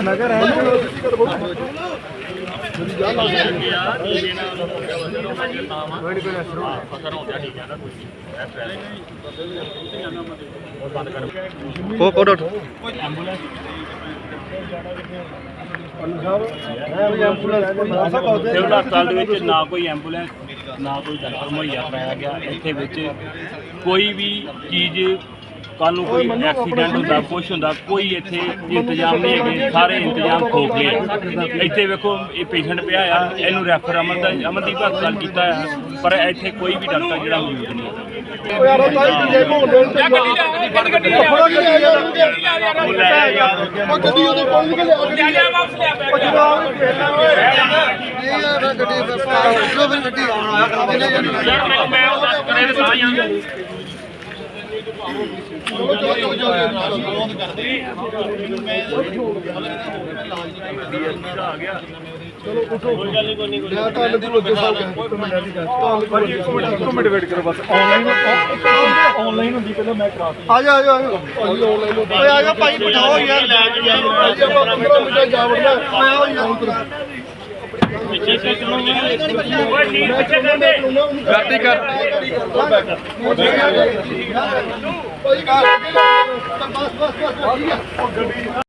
ਨਗਰ ਹੈ ਕੋ ਕੋ ਡਾਕਟਰ ਸਿਵਲ ਹਸਪਤਾਲ ਦੇ ਵਿੱਚ ਨਾ ਕੋਈ ਐਂਬੂਲੈਂਸ ਨਾ ਕੋਈ ਡਾਕਟਰ ਮੁਹੱਈਆ ਕਰਾਇਆ ਗਿਆ। ਇੱਥੇ ਵਿੱਚ ਕੋਈ ਵੀ ਚੀਜ਼ ਕੱਲ ਨੂੰ ਕੋਈ ਐਕਸੀਡੈਂਟ ਹੁੰਦਾ ਕੁਛ ਹੁੰਦਾ ਕੋਈ ਇੱਥੇ ਇੰਤਜ਼ਾਮ ਨਹੀਂ ਹੈਗੇ ਸਾਰੇ ਇੰਤਜ਼ਾਮ ਖੋਖਲੇ ਆ ਇੱਥੇ ਵੇਖੋ ਇਹ ਪੇਸ਼ੈਂਟ ਪਿਆ ਆ ਇਹਨੂੰ ਰੈਫਰ ਅਮਨ ਦਾ ਅਮਨਦੀਪ ਹਸਪਤਾਲ ਕੀਤਾ ਆ ਪਰ ਇੱਥੇ ਕੋਈ ਵੀ ਡਾਕਟਰ ਜਿਹੜਾ ਮੌਜੂਦ ਨਹੀਂ ਗੱਡੀ ਗੱਡੀ ਉਹਦੇ ਕੋਲ ਮੈਂ ਉਹ ਦੱਸ ਕਰੇ ਸਾਹਿਬ ਕਹਿੰਦਾ ਇੱਕ ਮਿੰਟ ਇੱਕ ਮਿੰਟ ਵੇਟ ਕਰੋ ਬਸ ਆਨਲਾਈਨ ਆਨਲਾਈਨ ਹੁੰਦੀ ਪਹਿਲਾਂ ਮੈਂ ਕਰਾ ਆ ਜਾ ਆ ਜਾ ਆਨਲਾਈਨ ਓਏ ਆ ਜਾ ਭਾਈ ਬਿਠਾਓ ਯਾਰ ਭਾਈ ਆਪਾਂ 15 ਮਿੰਟ ਜਾ ਵੜਨਾ ਮੈਂ ਆਓ ਯਾਰ ਪਿੱਛੇ ਸੇ ਚਲੋ ਕਰ ਦੇ ਗੱਡੀ ਕਰ ਬਸ ਬਸ ਬਸ ਠੀਕ ਹੈ